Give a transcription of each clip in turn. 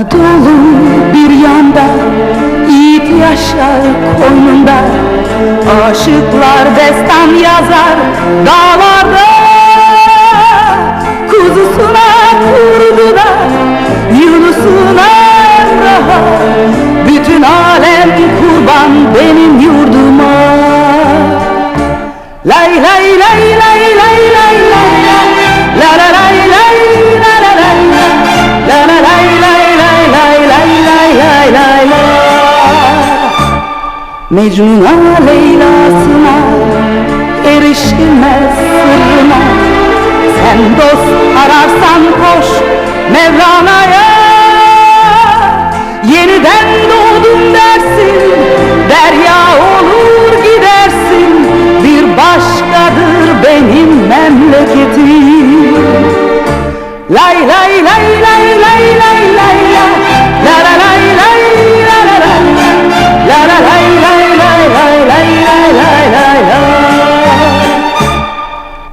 Anadolu bir yanda Yiğit yaşar koynunda Aşıklar destan yazar dağlarda. Kuzusuna kurduda Yunus'una rahat Bütün alem kurban benim yurduma. Lay lay lay lay lay lay Mecnun'a Leyla'sına erişilmez sırrına. Sen dost ararsan koş Mevlana'ya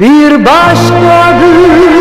Bir başka gün